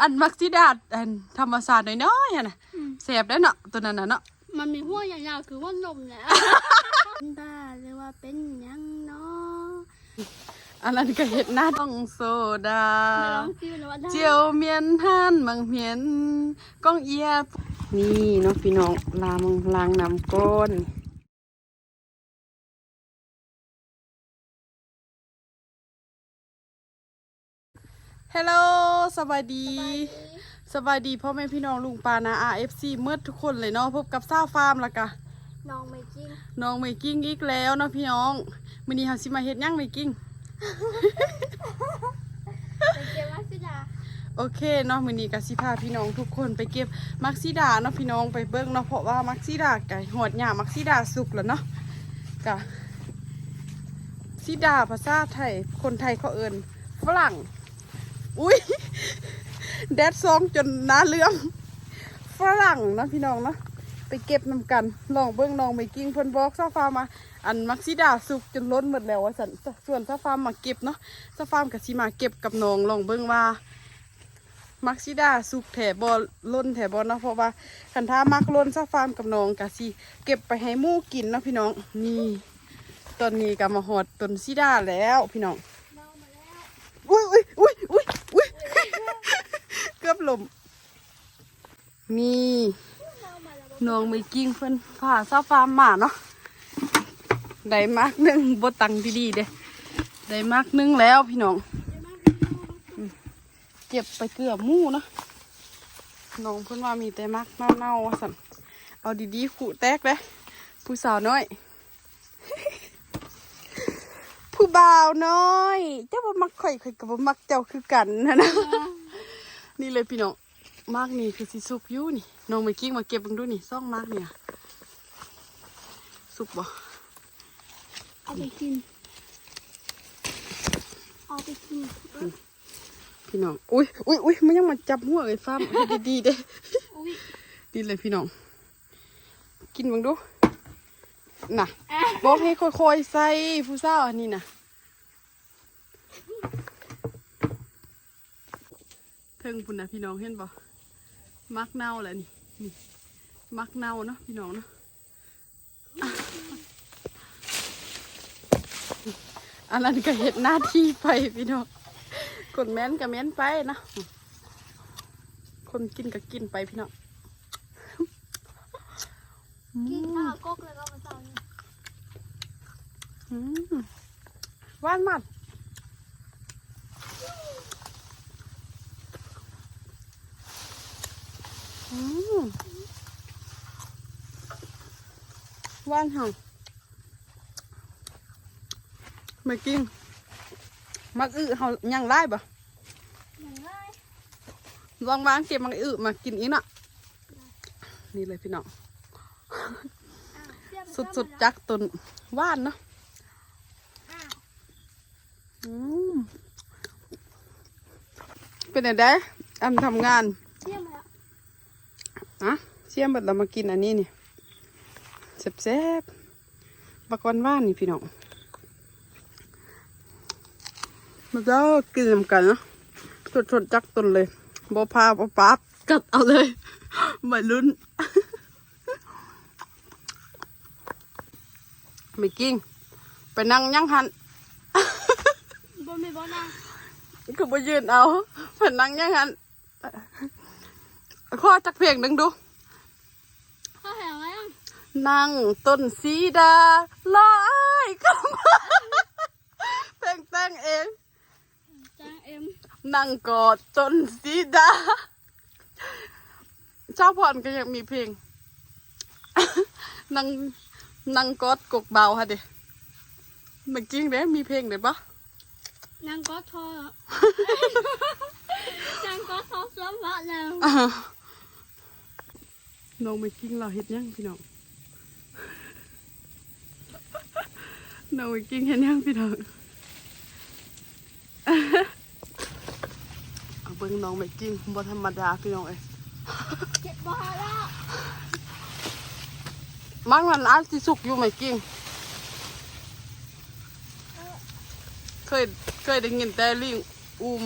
อันมักซิดาดอันธรรมศาสตร์น้อยๆอะนะอืมแสบได้อเนาะตัวนั้นน่ะเนาะมันมีหัวยาวๆคือหัวนมแหละเป็นบ้าหรือว่าเป็นหยังเนาะอันนั้นก็เห็ดหน้าต้องโซดา มาลองซิว่าได้เจียวเมียนฮันมังเมียนก้องเอียนี่เนาะพี่น้องลามังลางน้ำก้น ฮัลโหลสบายดี สบายดีพ่อแม่พี่น้องลุงปานา RFC เมื่อทุกคนเลยเนาะพบกับซ่าฟาร์มแล้วกะน้องไม่จริงน้องเมกิ้งอีกแล้วเนาะพี่น้องมื้อนี้เฮาสิมาเฮ็ดหยังเมกิ้งเป็นเกมวัสดาโอเคเนาะมื้อนี้ก็สิพาพี่น้องทุกคนไปเก็บมักซิดาเนาะพี่น้องไปเบิ่งเนาะเพราะว่ามักซิดาไก่หอดหญ้ามักซิดาสุกแล้วเนาะกะซิดาภาษาไทยคนไทยเขาเอิ้นฝรั่ง อุ้ยแดดซองจนหน้าเหลื่อมฝรั่งเนาะพี่น้องเนาะไปเก็บนำกันลองเบิ่งน้องไปกิ้งเพิ่นบอกซาฟาร์มมา อันมักซิดาสุกจนล้นหมดแล้วว่าสันส่วนซาฟาร์มมาเก็บเนาะซาฟาร์มกับสิมาเก็บกับน้องลองเบิ่งว่ามักซิดาสุกแถบอล้นแถบอเนาะเพราะว่าคันถ้ามักล้นซาฟาร์มกับน้องกะสิเก็บไปให้หมูกินเนาะพี่น้องนี่ตอนนี้ก็มาหอดต้นซิดาแล้วพี่น้องน้องมาแล้วอุ้ยอุ้ยอุ้ยอุ้ยอุ้ยเกือ บลมนี่น้องมาแล้วงไม่กิ้งเพิ่อนผ่าซาฟาร์มมาเนาะได้มากหนึ่งบตังดีๆเด้ได้มากหนึ่งแล้วพี่น้องเก็บไปเกือบมู่เนาะน้องเพิ่อนว่ามีแต่มักเน่าๆว่าสั่นเอาดีๆขู่แตกเลยผู้สาวน้อย ผู้บ่าวน้อย เจ้าบ่มักข่อยข่อยก็บ่มักเจ้าคือกันนะนะ นี่เลยพี่น้องมากนี่คือสิสุกอยู่นี่น้องไม่กิ้งมาเก็บเบิ่งดูนี่ซ่องมากเนี่ยสุกบ่เอาไปกินเอาไปกินพี่น้องอุ้ยอุ้ยอุ้ยมันยังมาจับหัวไอ้ฟ้ามเฮ็ดดีๆเด้อุ้ยนี่เลยพี่น้อง กินเบิ่งดูน่ะบอกให้ค่อยๆใส่ผู้สาวอันนี้น่ะ เทิงพุ่นนะพี่น้องเห็นบ่มักเน่าแหละนี่นี่ มักเน่าเนาะพี่น้องเนาะอะอันนั้นก็เห็ดหน้าที่ไปพี่น้องคนแม้นก็แม้นไปนะ คนกินก็กินไปพี่น้องกินข้าวก๊กแล้วก็มาตอนนี้อืมหวานมากอืมห วานห่างไม่กินมักอึเขายังไล่ปะอย่างไรลองวางเก็บมักอึมากินอีกน่ะ นี่เลยพี่น้องอ้าวเสียบสุดๆจักต้นหว่านเนาะอ้าวอืมเป็นไงได้อำทำงานเสียบมาแล้วอะเสียมบัดเรามากินอันนี้นี่ แซ่บๆบักวันว่านนี่พี่น้องมาแล้วกินนำกันเนาะสดๆจักต้นเลยบ่พาบ่ปั๊บกัดเอาเลยไม่ลุ้นไม่กิ้งไปนั่งยังหันบนไม่บนนะคือไปยืนเอาไปนั่งยังหันข้อจักเพลงหนึ่งดู ข้าวแห้งไหมอะ นั่งต้นสีดาลอยก็มาเพลงแต่งเองจางเอ็มนั่งกอดต้นสีดาชาวพรก็ยังมีเพลง นั่งนั่งกอดกกเบาค่ะเด็เมื่อกี้เด้มีเพลงเด็ดปะนางก็ทอ นางก็ทอสวัสดแล้วอ้าวน้องไม่กิ้งเราเห็ดยังพี่น้อง น้องไม่กิ้งเห็ดยังพี่น้องเอาเบิ่งน้องไม่กิ้งบ่ธรรมดาพี่น้องเอ้ยเจ็บบ้าแล้วมังมันอาจสิสุกอยู่ไม่กิ้งเคยเคยได้ยินแต่ลิงอุ้ม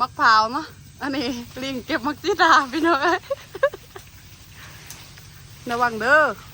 มักพร้าวเนาะอันนี้ลิงเก็บมักซีดาพี่น้องเอ้ยระวังเด้อให้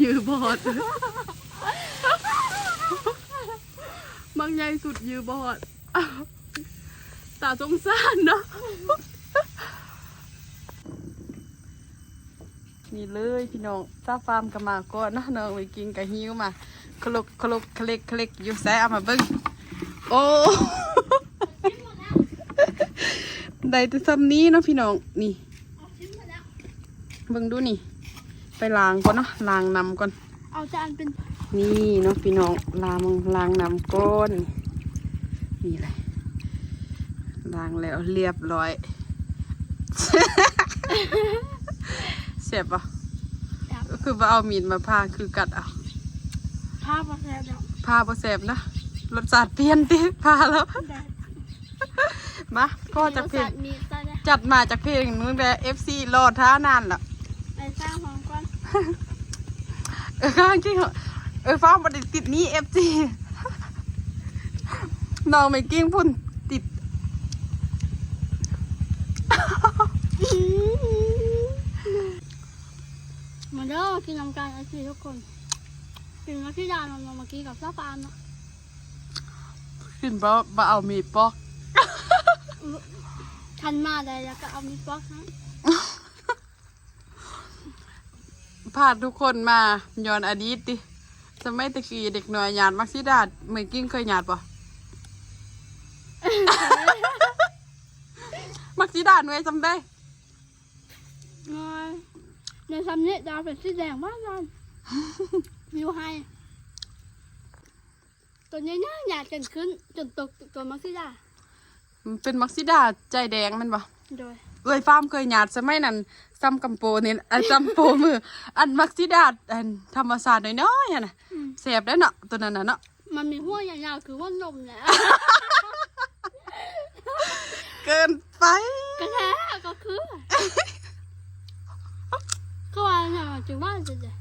ยือบอด บางใหญ่สุดยือบอด ตาสงสารเนาะ นี่เลยพี่น้องซาฟาร์มกับมาก่อนเนาะน้องไปกินกับหิวมาคลุกคลุกคลิกคลิกอยู่แซ่เอามาเบิ้งโอ้ได้แต่ซ้ำนี้เนาะพี่น้องนี่เอาชิ้งดูนี่ ไปล้างก่อนเนาะล้างน้ำก่อน เอาจานเป็นนี่เนาะพี่น้องล้างล้างน้ำก้อนนี่เลยล้างแล้วเรียบร้อยเสียบปะแบบก็คือว่าเอามีดมาพาคือกัดเอาภาพมาแล้วเดี๋ยวพาบ่เสบนะรสชาติเปลี่ยนติพาแล้วได้มาก็จากเพลงมีตาเนี่ยจัดมาจากเพลงนู้นแต่ FC รอท้านานละไปสร้างห้องก่อน เออข้างที่เหรอเออฟ้าบ่ได้ติดนี้ FC น้องไม่กิ้งพุ่นติดมาเด้อกินน้ำกันไอซีทุกคนกินมาที่ดานมันเมื่อกี้กับซาฟานเนาะขึ้นบ่บ่เอามีดปอกทันมาได้แล้วก็เอามีดบล็อกให้ พาทุกคนมาย้อนอดีตดิสมัยตะกี้เด็กน้อยหยาดมักซิดาไม่กิ้งเคยหยาดปะมักซิดาหน่วยจำได้งอยในซ้ำนี้ดาวเป็นสีแดงมากเลยวิวไฮตัวนี้เนี่ยหยาดกันขึ้นจนตกตัวมักซิดามันเป็นมักซิดาใจแดงแมันปะโดย เอ้ยฟาร์มเคยหยาดสมัยนั้นซ้ำกำโปนี่ไอ้ซ้ำโปมือ อันมักซิดาอันธรรมศาสตร์น้อยๆอะนะอืมเสียบได้เนาะตัวนั้นน่ะเนาะมันมีหัวยาวๆคือว่านมแหละเกินไปกระแทกก็คือก็ว่าเนี่ยจุว่าจะจะ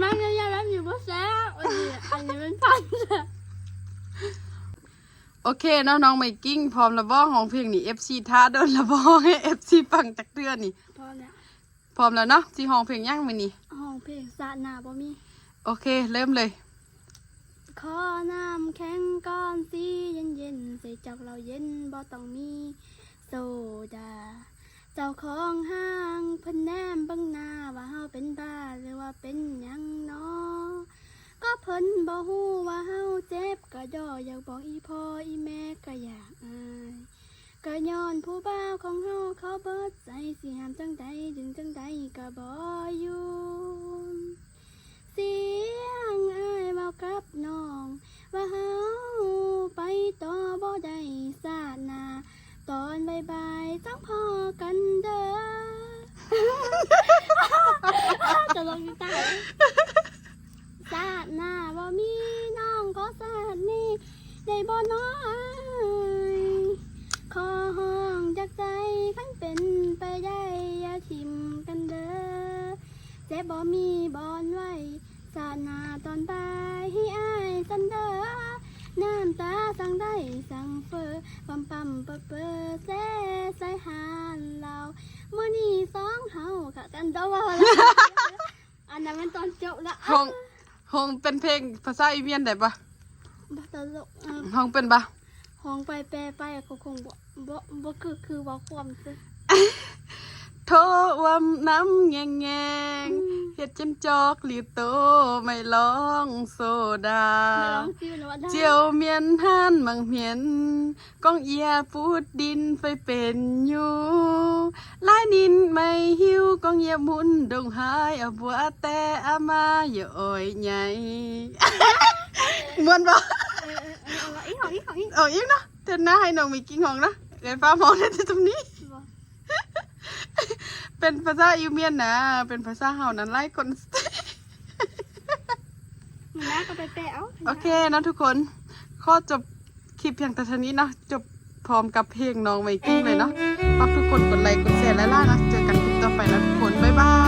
มันยังยังรับอยู่บ่แซ่บอันนี้อันนี้มันพันเลย โอเคเนาะน้องไมกิ้งพร้อมระบ้องของเพลงนี้ FC ท้าโดนระบ้องให้ FC ฟังจากเตือนนี่พอแล้วพร้อมแล้วเนาะที่ห้องเพลงย่างมือนี่ห้องเพลงสาดนาบ่มีโอเค เริ่มเลย ขอน้ำแข็งก้อนสีเย็นเย็นๆใส่จับเราเย็นบ่ต้องมีโซดา เจ้าของห้างเพิ่นแนมเบังหน้าว่าเฮาเป็นบ้าหรือว่าเป็นหยังเนาะก็ เพิ่นบ่ฮู้ว่าเฮาเจ็บก็ย่ออยากบอกอีพ่ออีแม่ก็อยากอายก็ย้อนผู้บ่าวของเฮาเขาเบิดใจสิหามจังใดดึงจังใดก็บ่อยู่เสียงอายเว้ากับน้องว่าเฮาไปต่อบ่ได้สาดหนา ตอนบายบายจังพอกันเด้อ จะลองกีตาร์สาดหน้าบ่มีน้องก็สาดนี่ได้บ่น้อยขอห้องจาก ใจขันเป็นไปได้อย่าทิมกันเด้อเจ็บบ่มีบอนไว้สาดหน้าตอนบ่ายให้อายสันเด้อน้ำตาสั่งได้สั่งเฟอปั๊มปั๊มเปอเปอเซ่ใส่หานเราเมื่อนี้สองเฮาค่ะกันเด้อว่าละอันนั้นมันตอนจบละห้องห้องเป็นเพลงภาษาอีเมียนได้ปะบ่ตลกอะห้องเป็นปะห้องไปแปลไปก็คงบ่ บ่บ่คือคือว่าความซื่อโทรวำน้ำแงงแงงเฮ็ดจนจอกหลีโตไม่ร้องโซดาไม่ร้องซิวนะว่าได้เจียวเมียนหันมังเมียนกองเอียปูดดินไปเป็นอยู่ลายนินไม่หิวกองเอียหมุนดงหายเอาบัวแต่อามาอย่าอ่อยใหญ่มวนบ่เออเออเออเอาอีกของอีกของอีกเอาอีกเนาะเตือนหน้าให้น้องมีกิ้งของนะ เรียวฟ้ามองได้ที่ตรงนี้ เป็นภาษาอิวเมียนนะ เป็นภาษาเฮานั้นไล่คนมันน่าก็ไปแปะเอาโอเคนะทุกคนข้อจบคลิปเพียงแต่เท่านี้นะจบพร้อมกับเพลงน้องไวกิ้งเลยเนาะฝากทุกคนกดไลค์กดแชร์และล่านะเจอกันคลิปต่อไปนะทุกคน บ๊ายบาย